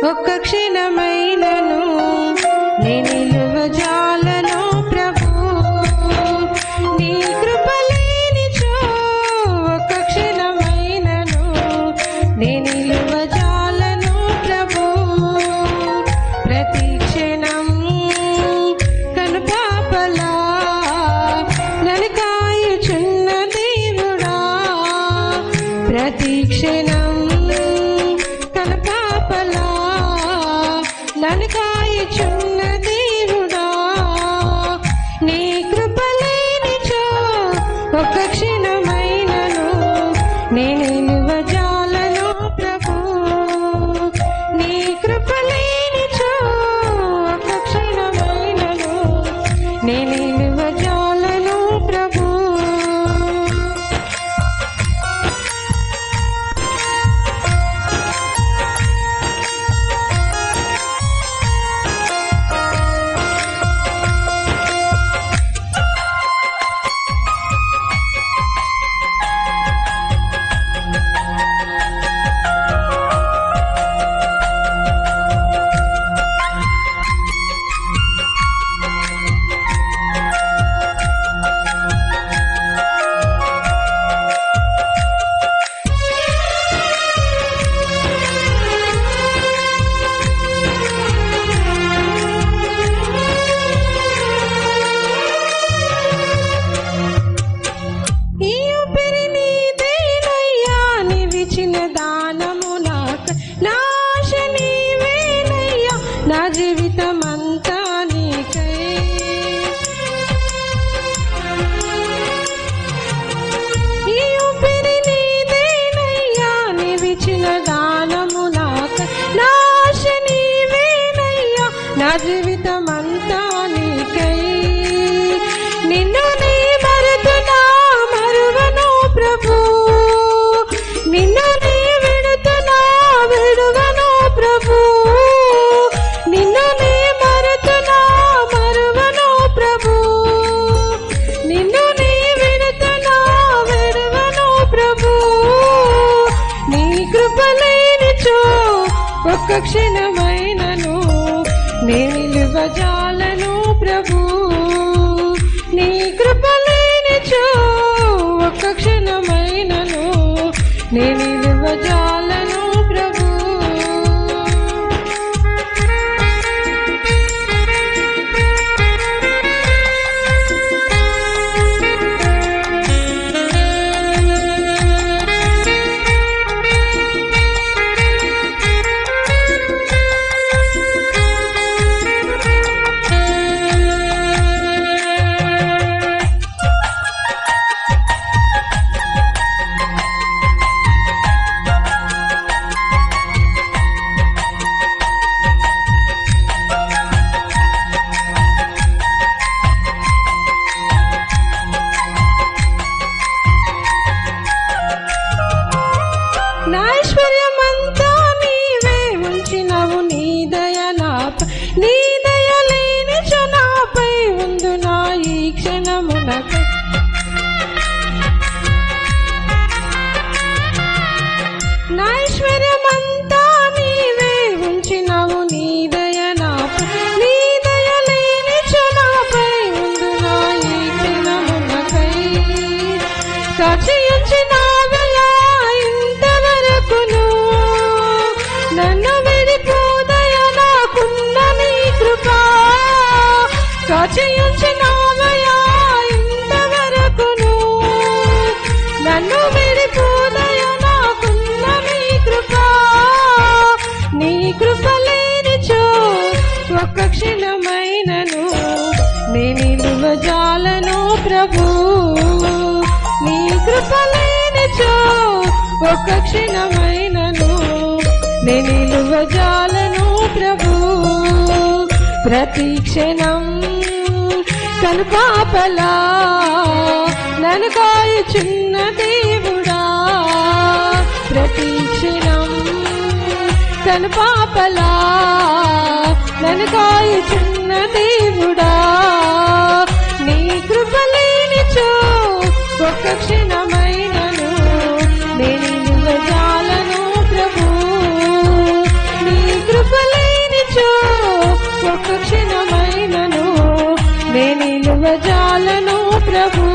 Как నన్ను కాయుచున్న దేవుడా నీ కృపలేనిచో ఒక క్షణమైనను నేను నా నీకై. నిన్ను నీ మరుతున్నా మరువను ప్రభు. నిన్ను నీ విడుతున్నా విడువను ప్రభు. నిన్ను నీ మరుతున్నా మరువను ప్రభు. నిన్ను నీ విడుతున్నా విడువను ప్రభు. నీ కృపలేనిచో ఒక్క క్షణమైనను నేను ప్రభు నీ కృపలేనిచో ఒక్క క్షణమైనను నేను నీ దయ లేని ఉందు నా ఈ క్షణమునకు. నా నీవే ఉంచినవు నీ దయ నాపై నీ దయ లేని ఉందు నా ఈ క్షణమునకై. ఇంతవరకును. నన్ను నాకున్న నీ కృప. నీ కృప లేనిచో ఒక్క క్షణమైనను. నేను ప్రభు నీ కృప లేనిచో ఒక్క క్షణమైనను. నేను ప్రభు ప్రతి క్షణం తను పాపలా నన్ను కాయుచున్న దేవుడా. ప్రతి క్షణం తను పాపలా నన్ను కాయుచున్న దేవుడా. నీ కృపలేనిచో ఒక్క लनो प्रभुनिगाल